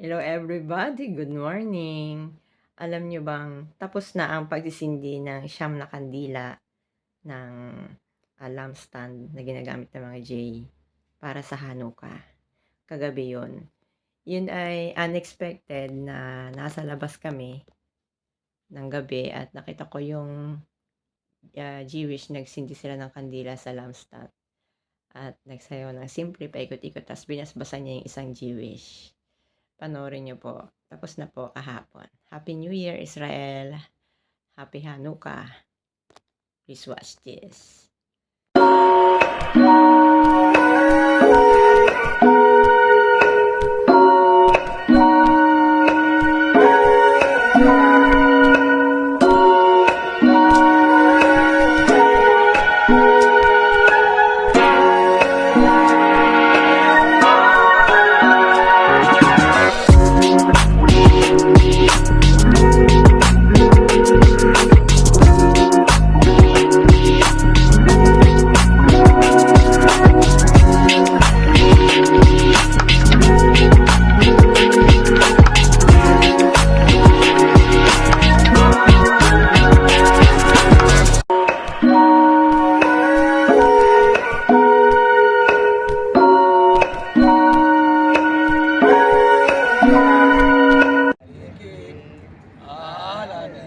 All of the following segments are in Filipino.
Hello everybody, good morning. Alam nyo bang tapos na ang pagsisindi ng siyam na kandila ng lamp stand na ginagamit ng mga J para sa Hanukkah. Kagabi yun. Yun ay unexpected na nasa labas kami ng gabi at nakita ko yung ah, Jewish nagsindi sila ng kandila sa lamp stand. At nagsayaw ng simple paikot-ikot tapos binasbasan niya yung isang Jewish. Panoorin niyo po. Tapos na po kahapon. Happy New Year, Israel. Happy Hanukkah. Please watch this.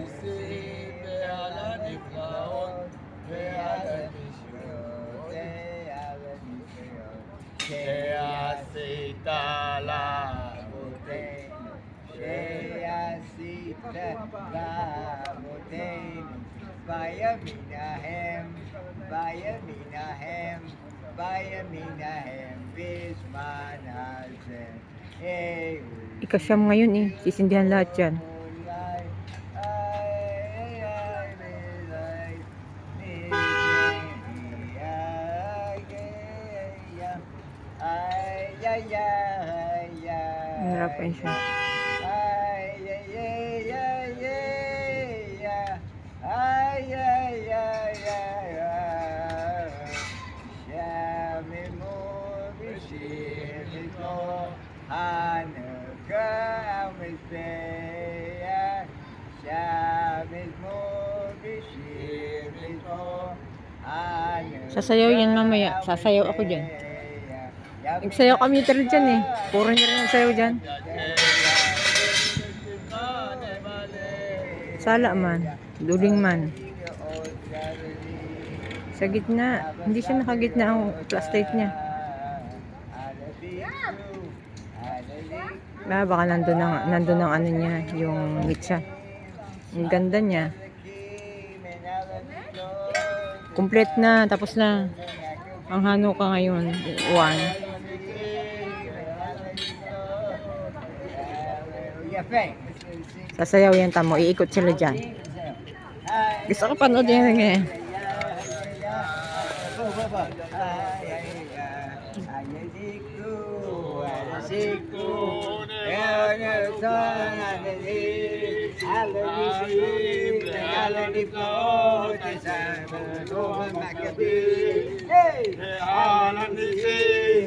السيب على نفلاون على Shea sita la mote, Shea sita la mote, Baya minahem, Baya minahem, Baya minahem, Bisman Hashem. Ikasyam ngayon eh, sisindihan lahat. Nahirapan siya. Hanukkah Mizbeach Shabbos mo Bishir mo Hanukkah Sasayaw yan mamaya. Sasayaw ako dyan. Nagsayaw kami talo dyan eh. Puro niya rin nagsayaw dyan. Sala man. Duling man. Sa gitna. Hindi siya nakagitna ang flashlight niya. Ah, baka nandun ang, nandun ang ano niya, yung mitsa. Ang ganda niya. Complete na, tapos na. Ang Hanukkah ngayon, one. Sasayaw yan tamo. Iikot sila dyan. Gusto ko panood yan eh. hey, Hey!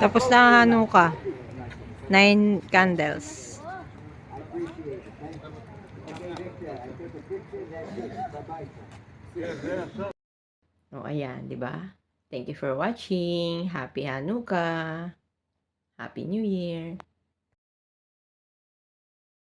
Tapos na ang Hanukkah. Nine candles. O, ayan, di ba? Thank you for watching. Happy Hanukkah. Happy New Year.